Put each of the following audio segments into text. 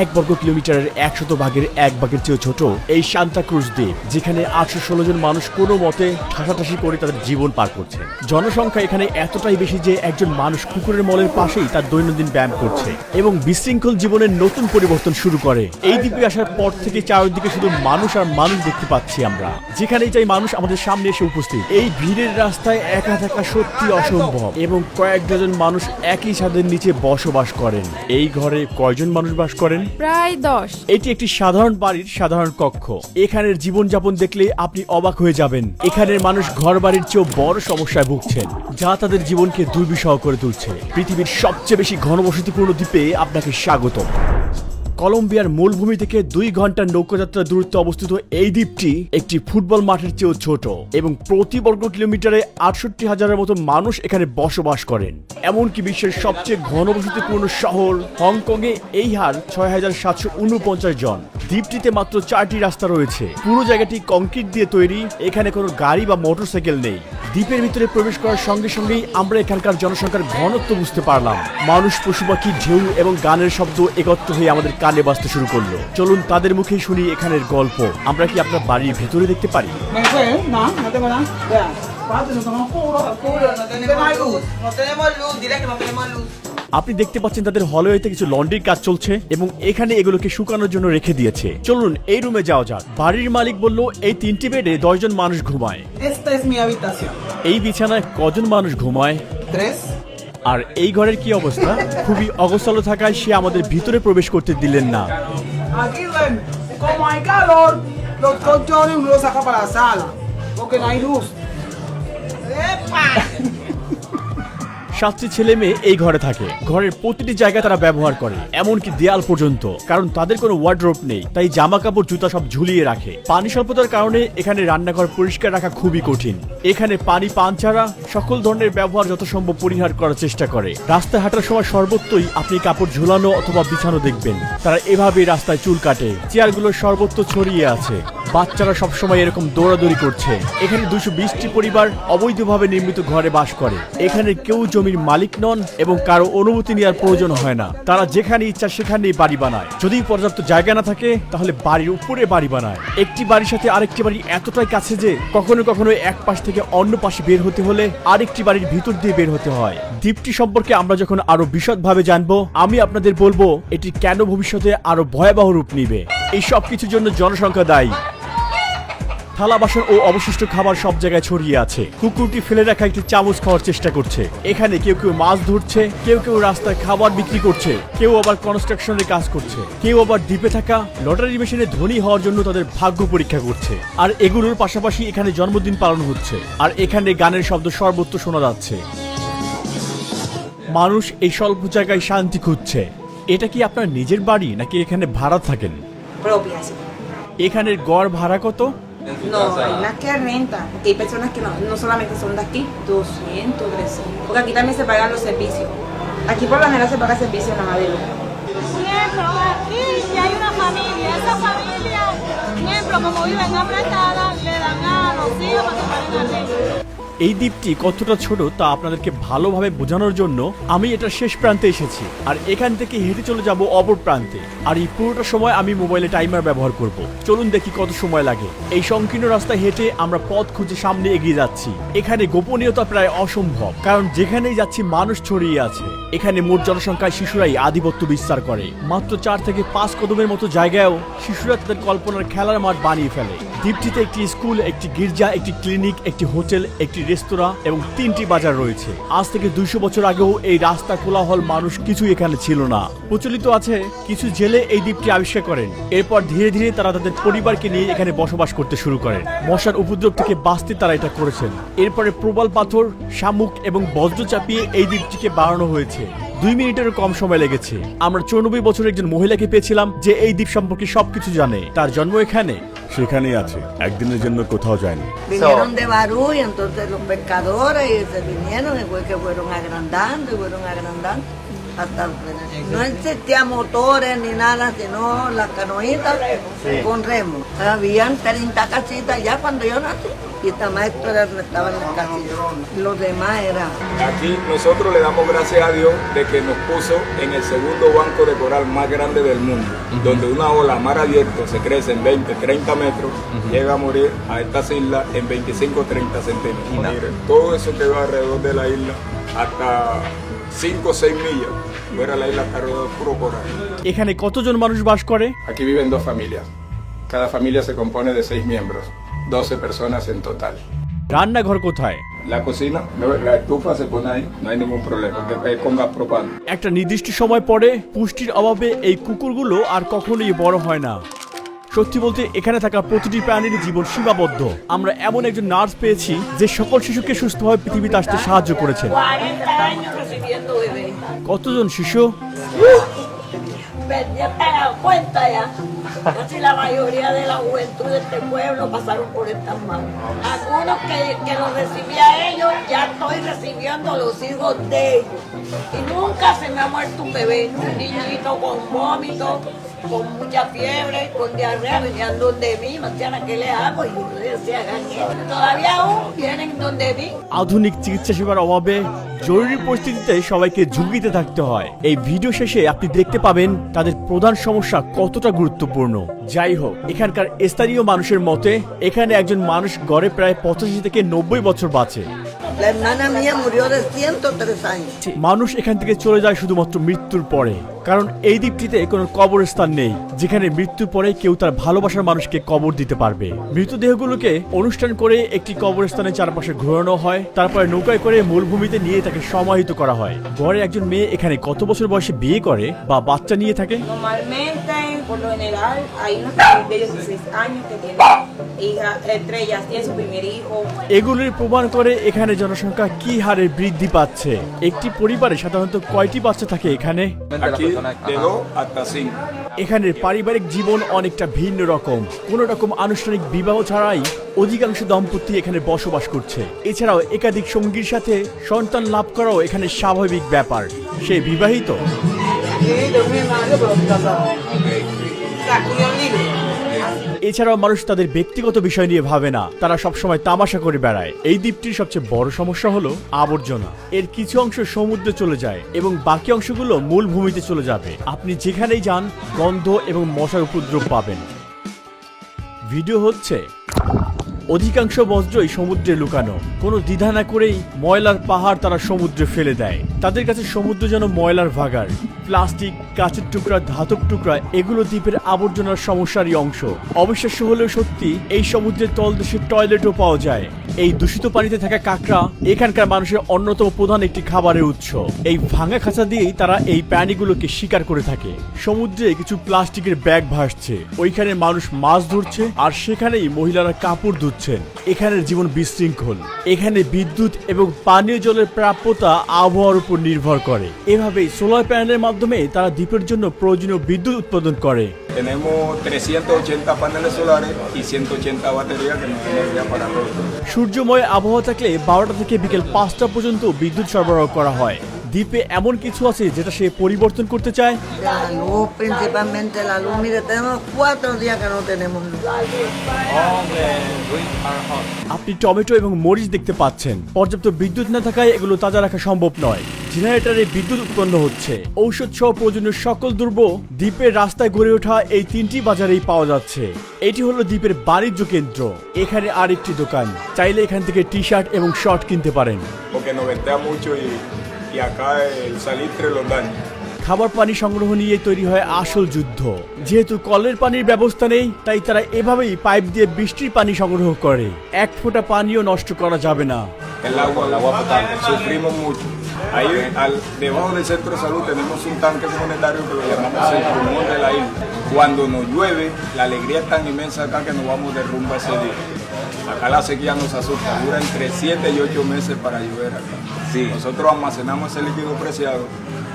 এক বর্গ কিলোমিটারের একশত ভাগের এক ভাগের চেয়েও ছোট এই সান্তা ক্রুজ দ্বীপ, যেখানে আটশো ষোলো জন মানুষ কোনো মতে ঠাসাঠাসি করে তাদের জীবন পার করছে। জনসংখ্যা এখানে এতটাই বেশি যে একজন মানুষ কুকুরের মলের পাশেই তার দৈনন্দিন ব্যায়াম করছে এবং বিশৃঙ্খল জীবনের নতুন পরিবর্তন শুরু করে। এই দ্বীপে আসার পর থেকে চারিদিকে শুধু মানুষ আর মানুষ দেখতে পাচ্ছি আমরা। যেখানেই চাই মানুষ আমাদের সামনে এসে উপস্থিত। এই ভিড়ের রাস্তায় একা থাকা সত্যি অসম্ভব এবং কয়েক ডজন মানুষ একই ছাদের নিচে বসবাস করেন। এই ঘরে কয়জন মানুষ বাস করেন? প্রায় দশ। এটি একটি সাধারণ বাড়ির সাধারণ কক্ষ। এখানের জীবনযাপন দেখলে আপনি অবাক হয়ে যাবেন। এখানের মানুষ ঘর বাড়ির চেয়েও বড় সমস্যায় ভুগছেন যা তাদের জীবনকে দুর্বিষহ করে তুলছে। পৃথিবীর সবচেয়ে বেশি ঘনবসতিপূর্ণ দ্বীপে আপনাকে স্বাগত কলম্বিয়ার মূলভূমি থেকে দুই ঘণ্টার নৌকাযাত্রা দূরত্বে অবস্থিত এই দ্বীপটি একটি ফুটবল মাঠের চেয়েও ছোট এবং প্রতি বর্গ কিলোমিটারে আটষট্টি হাজারের মতো মানুষ এখানে বসবাস করেন। এমনকি বিশ্বের সবচেয়ে ঘনবসতিপূর্ণ শহর হংকংয়ে এই হার ছয় হাজার সাতশো উনপঞ্চাশ জন। দ্বীপটিতে মাত্র চারটি রাস্তা রয়েছে। পুরো জায়গাটি কংক্রিট দিয়ে তৈরি, এখানে কোনো গাড়ি বা মোটরসাইকেল নেই। দ্বীপের ভিতরে প্রবেশ করার সঙ্গে সঙ্গেই আমরা এখানকার জনসংখ্যার ঘনত্ব বুঝতে পারলাম। মানুষ, পশু পাখি, ঢেউ এবং গানের শব্দ একত্র হয়ে আমাদের কানে বাজতে শুরু করল চলুন তাদের মুখেই শুনি এখানের গল্প আমরা কি আপনার বাড়ির ভেতরে দেখতে পারি. আপনি দেখতে পাচ্ছেন তাদের হলওয়েতে কিছু লন্ড্রির কাজ চলছে এবং এখানে এগুলোকে শুকানোর জন্য রেখে দিয়েছে চলুন এই রুমে যাওয়া যাক বাড়ির মালিক বলল এই তিনটি বেডে দশজন মানুষ ঘুমায়. এই বিছানায় কজন মানুষ ঘুমায়. আর এই ঘরের কি অবস্থা? খুবই অগোছালো থাকায় সে আমাদের ভিতরে প্রবেশ করতে দিলেন না। সাতটি ছেলে মেয়ে এই ঘরে থাকে। ঘরের প্রতিটি জায়গা তারা ব্যবহার করে, এমনকি দেয়াল পর্যন্ত, কারণ তাদের কোনো ওয়ার্ড্রোপ নেই, তাই জামা কাপড় জুতা সব ঝুলিয়ে রাখে। পানি স্বল্পতার কারণে এখানে রান্নাঘর পরিষ্কার রাখা খুবই কঠিন। এখানে পানি, পান ছাড়া সকল ধরনের ব্যবহার যত সম্ভব পরিহার করার চেষ্টা করে। রাস্তায় হাঁটার সময় সর্বত্রই আপনি কাপড় ঝুলানো অথবা বিছানো দেখবেন। তারা এভাবেই রাস্তায় চুল কাটে। চেয়ারগুলো সর্বত্র ছড়িয়ে আছে। বাচ্চারা সবসময় এরকম দৌড়াদৌড়ি করছে। এখানে দুশো বিশটি পরিবার অবৈধভাবে নির্মিত ঘরে বাস করে। এখানে কেউ জমির মালিক নন এবং কারও অনুমতি নেওয়ার প্রয়োজন হয় না। তারা যেখানে ইচ্ছা সেখানেই বাড়ি বানায়। যদি পর্যাপ্ত জায়গা না থাকে, তাহলে বাড়ির উপরে বাড়ি বানায়। একটি বাড়ির সাথে আরেকটি বাড়ি এতটাই কাছে যে, কখনো কখনো এক পাশ থেকে অন্য পাশে বের হতে হলে আরেকটি বাড়ির ভিতর দিয়ে বের হতে হয়। দ্বীপটি সম্পর্কে আমরা যখন আরও বিশদভাবে জানব, আমি আপনাদের বলব, এটি কেন ভবিষ্যতে আরও ভয়াবহ রূপ নিবে। এই সব কিছুর জন্য জনসংখ্যা দায়ী। থালা বাসন ও অবশিষ্ট খাবার সব জায়গায় ছড়িয়ে আছে। কুকুরটি ফেলে রাখা একটি চামচ খাওয়ার চেষ্টা করছে। এখানে কেউ কেউ মাছ ধরছে কেউ কেউ রাস্তায় খাবার বিক্রি করছে কেউ আবার কনস্ট্রাকশনের কাজ করছে কেউ আবার দ্বীপে থাকা লটারি মেশিনে ধনী হওয়ার জন্য তাদের ভাগ্য পরীক্ষা করছে। আর এগুলোর পাশাপাশি এখানে জন্মদিন পালন হচ্ছে। আর এখানে গানের শব্দ সর্বত্র শোনা যাচ্ছে। মানুষ এই স্বল্প জায়গায় শান্তি খুঁজছে। এটা কি আপনার নিজের বাড়ি নাকি এখানে ভাড়া থাকেন? এখানের গড় ভাড়া কত? No, hay las que rentan. Y hay personas que no, no solamente son de aquí, 200, 300. Porque aquí también se pagan los servicios. Aquí por lo general se paga servicio en la madera. miembro aquí y hay una familia. Esa familia, miembro, como viven apretada, le dan a los hijos para que paguen arriba. এই দ্বীপটি কতটা ছোট তা আপনাদেরকে ভালোভাবে বোঝানোর জন্য আমি এটা শেষ প্রান্তে এসেছি। আর এখান থেকে হেঁটে চলে যাব অপর প্রান্তে। আর এই পুরোটা সময় আমি মোবাইলে টাইমার ব্যবহার করব। চলুন দেখি কত সময় লাগে। এই সংকীর্ণ রাস্তায় হেঁটে আমরা পথ খুঁজে সামনে এগিয়ে যাচ্ছি। এখানে গোপনীয়তা প্রায় অসম্ভব, কারণ যেখানেই যাচ্ছি মানুষ ছড়িয়ে আছে। এখানে মোট জনসংখ্যায় শিশুরাই আধিপত্য বিস্তার করে। মাত্র চার থেকে পাঁচ কদমের মতো জায়গায়ও শিশুরা তাদের কল্পনার খেলার মাঠ বানিয়ে ফেলে। দ্বীপটিতে একটি স্কুল, একটি গির্জা, একটি ক্লিনিক, একটি হোটেল, একটি রেস্তোরাঁ এবং তিনটি বাজার রয়েছে। আজ থেকে দুইশো বছর আগেও এই রাস্তা কোলাহল মানুষ কিছু এখানে ছিল না। প্রচলিত আছে, কিছু জেলে এই দ্বীপটি আবিষ্কার করেন। এরপর ধীরে ধীরে তারা তাদের পরিবারকে নিয়ে এখানে বসবাস করতে শুরু করেন মশার উপদ্রব থেকে বাঁচতে তারা এটা করেছেন। এরপরে প্রবল পাথর, শামুক এবং বজ্র চাপিয়ে এই দ্বীপটিকে বাড়ানো হয়েছে। দুই মিনিটেরও কম সময় লেগেছে। আমরা চৌরানব্বই বছরের একজন মহিলাকে পেয়েছিলাম যে এই দ্বীপ সম্পর্কে সবকিছু জানে। তার জন্ম এখানে। সেখানে আছে। একদিনের জন্য কোথাও যায়নি। Hasta el tren. No existían motores ni nada, sino las canoitas con remo. Habían 30 casitas ya cuando yo nací. Y esta maestra que estaba en las casitas. Los demás eran Aquí nosotros le damos gracias a Dios de que nos puso en el segundo banco de coral más grande del mundo, donde una ola mar abierto se crece en 20, 30 metros, llega a morir a estas islas en 25, 30 centímetros. Todo eso quedó alrededor de la isla hasta 5 o 6 millas. Fuera la isla de puro coral. এখানে কতজন মানুষ বাস করে Aquí viven dos familias. Cada familia se compone de 6 miembros, 12 personas en total. রান্নাঘর কোথায় La cocina, la estufa se pone ahí, no hay ningún problema, que es con gas propano. একটা নির্দিষ্ট সময় পরে পুষ্টির অভাবে এই কুকুরগুলো আর কখনোই বড় হয় না সত্যি বলতে, এখানে থাকা প্রতিটি প্রাণীর জীবন সীমাবদ্ধ। আমরা এমন একজন নার্স পেয়েছি যে সকল শিশুকে সুস্থভাবে পৃথিবীতে আসতে সাহায্য করেছে। কতজন শিশু? Con mucha fiebre, con diarrea, venían donde mí, Marciana, ¿qué le hago? Y yo decía. Todavía aún vienen donde mí. আধুনিক চিকিৎসা সেবার অভাবে জরুরি পরিস্থিতিতে সবাইকে ঝুঁকিতে থাকতে হয় এই ভিডিও শেষে আপনি দেখতে পাবেন তাদের প্রধান সমস্যা কতটা গুরুত্বপূর্ণ যাই হোক এখানকার স্থানীয় মানুষের মতে এখানে একজন মানুষ গড়ে প্রায় পঁচাশি থেকে নব্বই বছর বাঁচে La hermana mía murió de 103 años. মানুষ এখান থেকে চলে যায় শুধুমাত্র মৃত্যুর পরে। কারণ এই দ্বীপটিতে কোনো কবরস্থান নেই যেখানে মৃত্যুর পরে কেউ তার ভালোবাসার মানুষকে কবর দিতে পারবে। মৃতদেহগুলোকে অনুষ্ঠান করে একটি কবরস্থানের চারপাশে ঘোরানো হয় তারপরে নৌকায় করে মূলভূমিতে নিয়ে তাকে সমাহিত করা হয়। গড়ে একজন মেয়ে এখানে কত বছর বয়সে বিয়ে করে বা বাচ্চা নিয়ে থাকে? Normalmente, por lo general, hay unos de 16 años que tienen hija, entre ellas tienen su primer hijo. এগুলির প্রমাণ করে এখানে জনসংখ্যা কি হারে বৃদ্ধি পাচ্ছে? একটি পরিবারে সাধারণত কয়টি বাচ্চা থাকে এখানে? Aquí de 2 hasta 5. এখানের পারিবারিক জীবন অনেকটা ভিন্ন রকম। কোন রকম আনুষ্ঠানিক বিবাহ ছাড়াই অধিকাংশ দম্পতি এখানে বসবাস করছে। এছাড়াও একাধিক সঙ্গীর সাথে সন্তান লাভ করাও এখানে স্বাভাবিক ব্যাপার। সে বিবাহিত? এছাড়াও মানুষ তাদের ব্যক্তিগত বিষয় নিয়ে ভাবে না। তারা সবসময় তামাশা করে বেড়ায়। এই দ্বীপটির সবচেয়ে বড় সমস্যা হলো আবর্জনা। এর কিছু অংশ সমুদ্রে চলে যায় এবং বাকি অংশগুলো মূল ভূমিতে চলে যাবে। আপনি যেখানেই যান, গন্ধ এবং মশার উপদ্রব পাবেন। ভিডিও হচ্ছে, অধিকাংশ বজ্রই সমুদ্রে লুকানো। কোনো দ্বিধা না করেই ময়লার পাহাড় তারা সমুদ্রে ফেলে দেয়। তাদের কাছে সমুদ্র যেন ময়লার ভাগার প্লাস্টিক, কাঁচের টুকরা, ধাতব টুকরা, এগুলো দ্বীপের আবর্জনার সমস্যারই অংশ। অবিশ্বাস্য হলেও সত্যি, এই সমুদ্রের তলদেশে টয়লেটও পাওয়া যায়। এই দূষিত পানিতে থাকা কাঁকড়া এখানকার মানুষের অন্যতম প্রধান একটি খাবারের উৎস। এই ভাঙা খাঁচা দিয়েই তারা এই প্রাণীগুলোকে শিকার করে থাকে। সমুদ্রে কিছু প্লাস্টিকের ব্যাগ ভাসছে। ওইখানে মানুষ মাছ ধরছে আর সেখানেই মহিলারা কাপড় ধুচ্ছেন। এখানের জীবন বিশৃঙ্খল। এখানে বিদ্যুৎ এবং পানীয় জলের প্রাপ্যতা আবহাওয়ার উপর নির্ভর করে। এভাবে সোলার প্যানেলের মাধ্যমে তারা দ্বীপের জন্য প্রয়োজনীয় বিদ্যুৎ উৎপাদন করে। Tenemos 380 paneles solares y 180 baterías que nos dan energía para todo. সূর্যময় আবহাওয়া থাকলে বারোটা থেকে বিকেল পাঁচটা পর্যন্ত বিদ্যুৎ সরবরাহ করা হয়। দ্বীপে এমন কিছু আছে যেটা সে পরিবর্তন করতে চায়? La luz, principalmente la luz. Mire, tenemos cuatro días que no tenemos luz. আপনি টমেটো এবং মরিচ দেখতে পাচ্ছেন। পর্যাপ্ত বিদ্যুৎ না থাকায় এগুলো তাজা রাখা সম্ভব নয়। জেনারেটরে বিদ্যুৎ উৎপন্ন হচ্ছে। ঔষধ সহ প্রয়োজনীয় সকল দ্রব্য দ্বীপের রাস্তায় গড়ে ওঠা এই তিনটি বাজারেই পাওয়া যাচ্ছে। এটি holo দ্বীপের বাণিজ্য কেন্দ্র। এখানে আরেকটি দোকান। চাইলে এখান থেকে টি শার্ট এবং শর্ট কিনতে পারেন। Porque খাবার পানি সংগ্রহ নিয়ে তৈরি হয় আসল যুদ্ধ। যেহেতু কলের পানির ব্যবস্থা নেই তাই তারা এভাবেই পাইপ দিয়ে বৃষ্টির পানি সংগ্রহ করে। এক ফোঁটা পানিও নষ্ট করা যাবে না। Cuando nos llueve, la alegría es tan inmensa acá que nos vamos de rumba ese. Acá la sequía nos asusta, dura entre 7 y 8 meses para llover acá. Nosotros almacenamos ese líquido preciado,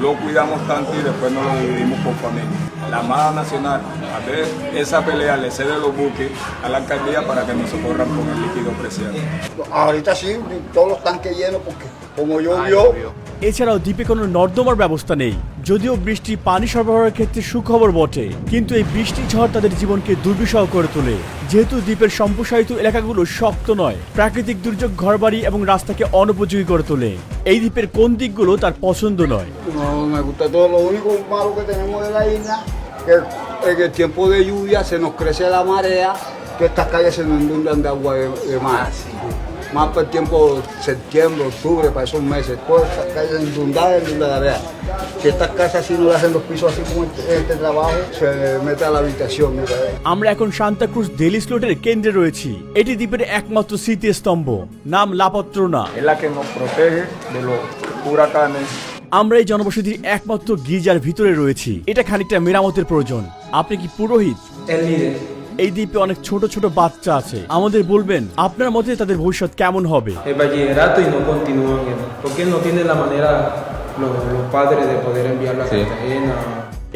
lo cuidamos tanto y después nos lo dividimos por familia. La Armada Nacional, a ver, esa pelea le cede los buques a la alcaldía para que nos socorran con el líquido preciado. Ahorita sí, todos los tanques llenos porque como llovió, এছাড়াও দ্বীপে কোনো নর্দমার ব্যবস্থা নেই। যদিও বৃষ্টি পানি সরবরাহের ক্ষেত্রে সুখবর বটে কিন্তু এই বৃষ্টি ঝড় তাদের জীবনকে দুর্বিষহ করে তোলে। যেহেতু দ্বীপের সম্প্রসারিত এলাকাগুলো শক্ত নয় প্রাকৃতিক দুর্যোগ ঘরবাড়ি এবং রাস্তাকে অনুপযোগী করে তোলে। এই দ্বীপের কোন দিকগুলো তার পছন্দ নয়। Que de agua de, de mar. Más para el tiempo septiembre, octubre, para esos meses. Todas estas calles inundadas, inundadas. Si estas casas si no le hacen los pisos así como este, este trabajo, se mete a la habitación. Mira, eh. আমরা এখন Santa Cruz daily স্লোটের কেন্দ্রে রয়েছি এটি দ্বীপের একমাত্র স্মৃতিস্তম্ভ নাম লাপত্রনা la nos protege de los huracanes. আমরা এই জনবসতির একমাত্র গির্জার ভিতরে রয়েছি এটা খানিকটা মেরামতের প্রয়োজন আপনি কি পুরোহিত. এই দ্বীপে অনেক ছোট ছোট বাচ্চা আছে। আমাদের বলবেন আপনার মতে তাদের ভবিষ্যৎ কেমন হবে? El bachillerato y no continúan. Porque él no tiene la manera, los, los padres, de poder enviarlo a Cartagena.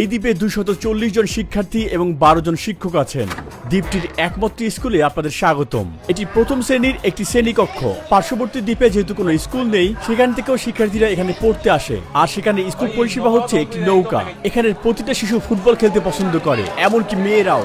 এই দ্বীপে দুশত চল্লিশ জন শিক্ষার্থী এবং বারো জন শিক্ষক আছেন। দ্বীপটির একমাত্র স্কুলে আপনাদের স্বাগতম। এটি প্রথম শ্রেণির একটি শ্রেণীকক্ষ। পার্শ্ববর্তী দ্বীপে যেহেতু কোনো স্কুল নেই সেখান থেকেও শিক্ষার্থীরা এখানে পড়তে আসে। আর সেখানে স্কুল পরিষেবা হচ্ছে একটি নৌকা। এখানের প্রতিটা শিশু ফুটবল খেলতে পছন্দ করে এমনকি মেয়েরাও।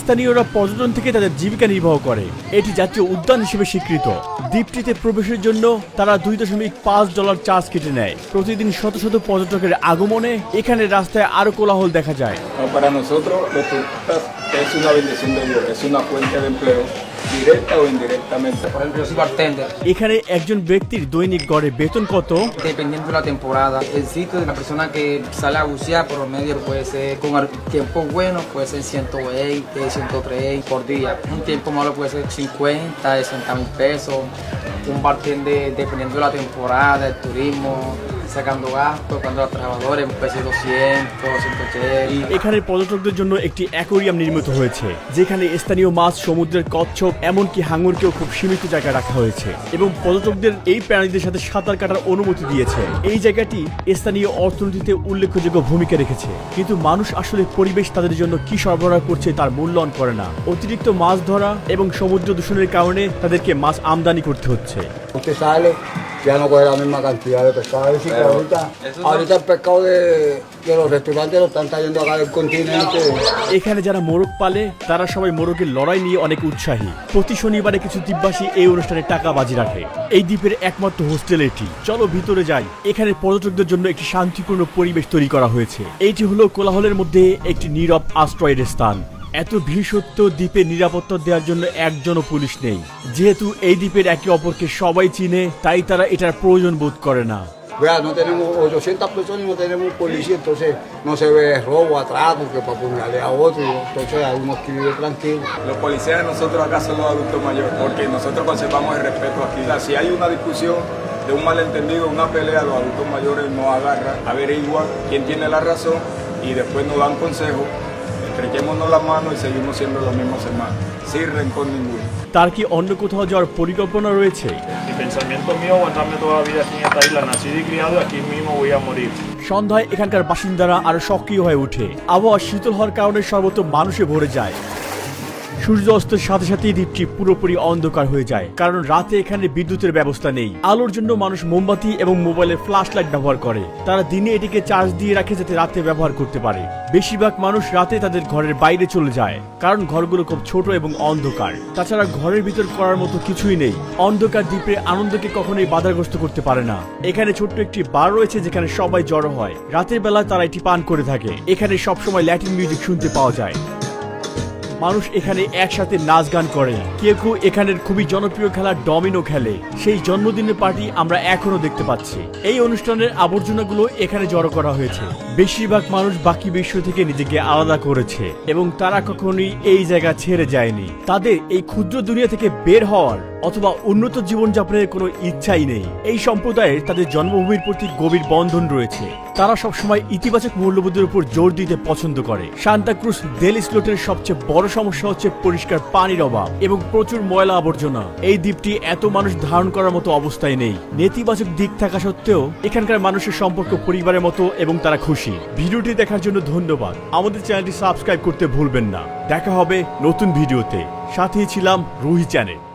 স্থানীয়রা পর্যটন থেকে তাদের জীবিকা নির্বাহ করে। এটি জাতীয় উদ্যান হিসেবে স্বীকৃত। দ্বীপটিতে প্রবেশের জন্য তারা দুই দশমিক পাঁচ ডলার চার্জ কেটে নেয়। প্রতিদিন শত শত পর্যটকের আগমনে এখানে রাস্তায় আরও কোলাহল দেখা যায়। No, para nosotros los turistas es una bendición de Dios, es una fuente de empleo, directa o indirectamente. Por ejemplo, yo soy bartender. এখানে একজন ব্যক্তির দৈনিক গড়ে বেতন কত Dependiendo de la temporada, el sitio de la persona que sale a bucear por medio puede ser con ar- tiempo bueno, puede ser 120, 130 por día. Un tiempo malo puede ser 50, 60 mil pesos. Un bartender, dependiendo de la temporada, el turismo, sacando gastos, cuando los trabajadores puede ser 200, 180. এখানে পর্যটকদের জন্য একটি aquarium নির্মিত হয়েছে যেখানে স্থানীয় মাছ সমুদ্রের কচ্ছপ এমনকি হাঙরকেও খুব সীমিত জায়গায় রাখা হয়েছে এবং পর্যটকদের এই প্রাণীদের সাথে সাঁতার কাটার অনুমতি দিয়েছে। এই জায়গাটি স্থানীয় অর্থনীতিতে উল্লেখযোগ্য ভূমিকা রেখেছে কিন্তু মানুষ আসলে পরিবেশ তাদের জন্য কি সরবরাহ করছে তার মূল্যায়ন করে না। অতিরিক্ত মাছ ধরা এবং সমুদ্র দূষণের কারণে তাদেরকে মাছ আমদানি করতে হচ্ছে। Ya no coge la misma cantidad de pescado. Es decir, que ahorita, ahorita el pescado de, de los restaurantes lo están trayendo acá del continente. এখানে যারা মোরগ পালে তারা সবাই মোরগের লড়াই নিয়ে অনেক উৎসাহী। প্রতি শনিবারে কিছু দ্বীপবাসী এই অনুষ্ঠানে টাকা বাজি রাখে। এই দ্বীপের একমাত্র হোস্টেল এটি। চলো ভিতরে যাই। এখানে পর্যটকদের জন্য একটি শান্তিপূর্ণ পরিবেশ তৈরি করা হয়েছে। এইটি হলো কোলাহলের মধ্যে একটি নীরব আশ্রয়ের স্থান। এত ভীষত্ব দ্বীপে নিরাপত্তা দেওয়ার জন্য একজনও পুলিশ নেই। যেহেতু এই দ্বীপের একে অপরকে সবাই চিনে তাই তারা এটার প্রয়োজন বোধ করে না। Y después nos dan consejos. Estrechémonos las manos y seguimos siendo los mismos hermanos, sin rencor ninguno. তার কি অন্য কোথাও যাওয়ার পরিকল্পনা রয়েছে Mi pensamiento mío aguantarme toda la vida aquí en esta isla, nacido y criado, aquí mismo voy a morir. সন্ধ্যায় এখানকার বাসিন্দারা আরও সক্রিয় হয়ে ওঠে আবহাওয়া শীতল হওয়ার কারণে সর্বত্র মানুষে ভরে যায় সূর্য অস্তের সাথে সাথেই দ্বীপটি পুরোপুরি অন্ধকার হয়ে যায়। কারণ রাতে এখানে বিদ্যুতের ব্যবস্থা নেই। আলোর জন্য মানুষ মোমবাতি এবং মোবাইলের ফ্ল্যাশ লাইট ব্যবহার করে। তারা দিনে এটিকে চার্জ দিয়ে রাখে যাতে রাতে ব্যবহার করতে পারে। বেশিরভাগ মানুষ রাতে তাদের ঘরের বাইরে চলে যায়, কারণ ঘরগুলো খুব ছোট এবং অন্ধকার। তাছাড়া ঘরের ভিতর করার মতো কিছুই নেই। অন্ধকার দ্বীপে আনন্দকে কখনোই বাধাগ্রস্ত করতে পারে না। এখানে ছোট্ট একটি বার রয়েছে যেখানে সবাই জড়ো হয়। রাতের বেলা তারা এটি পান করে থাকে। এখানে সবসময় ল্যাটিন মিউজিক শুনতে পাওয়া যায়। মানুষ এখানে একসাথে নাচ গান করে। কেউ কেউ এখানের খুবই জনপ্রিয় খেলা ডমিনো খেলে। সেই জন্মদিনের পার্টি আমরা এখনও দেখতে পাচ্ছি। এই অনুষ্ঠানের আবর্জনাগুলো এখানে জড়ো করা হয়েছে। বেশিরভাগ মানুষ বাকি বিশ্ব থেকে নিজেকে আলাদা করেছে এবং তারা কখনোই এই জায়গা ছেড়ে যায়নি। তাদের এই ক্ষুদ্র দুনিয়া থেকে বের হওয়ার অথবা উন্নত জীবনযাপনের কোনো ইচ্ছাই নেই। এই সম্প্রদায়ের তাদের জন্মভূমির প্রতি গভীর বন্ধন রয়েছে। তারা সবসময় ইতিবাচক মূল্যবোধের উপর জোর দিতে পছন্দ করে। সান্তাক্রুজ দেল স্লোটের সবচেয়ে বড় সমস্যা হচ্ছে পরিষ্কার পানির অভাব এবং প্রচুর ময়লা আবর্জনা। এই দ্বীপটি এত মানুষ ধারণ করার মতো অবস্থায় নেই। নেতিবাচক দিক থাকা সত্ত্বেও এখানকার মানুষের সম্পর্ক পরিবারের মতো এবং তারা খুশি। ভিডিওটি দেখার জন্য ধন্যবাদ। আমাদের চ্যানেলটি সাবস্ক্রাইব করতে ভুলবেন না। দেখা হবে নতুন ভিডিওতে। সাথেই ছিলাম রুহি চ্যানেল।